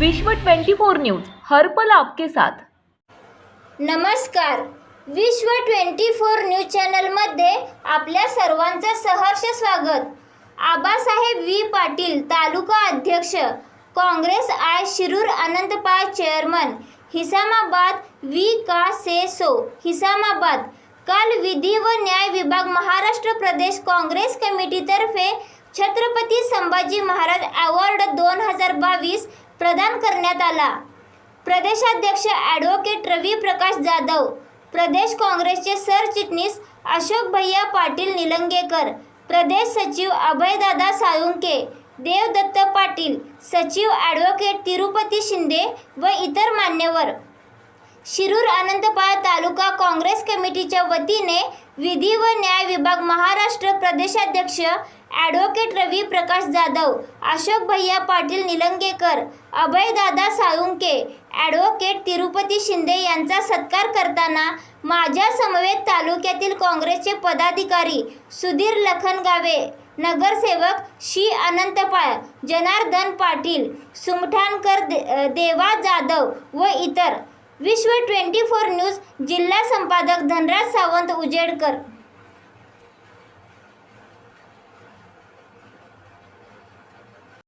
विश्व 24 न्यूज हर पल आपके साथ. नमस्कार. विश्व 24 न्यूज चॅनलमध्ये आपल्या सर्वांचं सहर्ष स्वागत. आबासाहेब व्ही. पाटील तालुका अध्यक्ष काँग्रेस आय. शिरूर अनंतपाळ चेअरमन हिसामाबाद वी का. से. सो. हिसामाबाद काल विधी व न्याय विभाग महाराष्ट्र प्रदेश काँग्रेस कमिटीतर्फे छत्रपती संभाजी महाराज अवॉर्ड दोन हजार बावीस प्रदान करण्यात आला. प्रदेशाध्यक्ष ॲडव्होकेट रवी प्रकाश जाधव प्रदेश काँग्रेसचे सरचिटणीस अशोक भैया पाटील निलंगेकर प्रदेश सचिव अभयदादा साळुंके देवदत्त पाटील सचिव ॲडव्होकेट तिरुपती शिंदे व इतर मान्यवर. शिरूर अनंतपाळ तालुका काँग्रेस कमिटीच्या वतीने विधी व न्याय विभाग महाराष्ट्र प्रदेशाध्यक्ष ॲडव्होकेट रवी प्रकाश जाधव अशोक भैया पाटील निलंगेकर अभयदादा साळुंके ॲडव्होकेट तिरुपती शिंदे यांचा सत्कार करताना माझ्या समवेत तालुक्यातील काँग्रेसचे पदाधिकारी सुधीर लखनगावे नगरसेवक शी अनंतपाळ जनार्दन पाटील सुमठाणकर दे देवा जाधव व इतर. विश्व ट्वेंटी फोर न्यूज जिल्हा संपादक धनराज सावंत उजेडकर.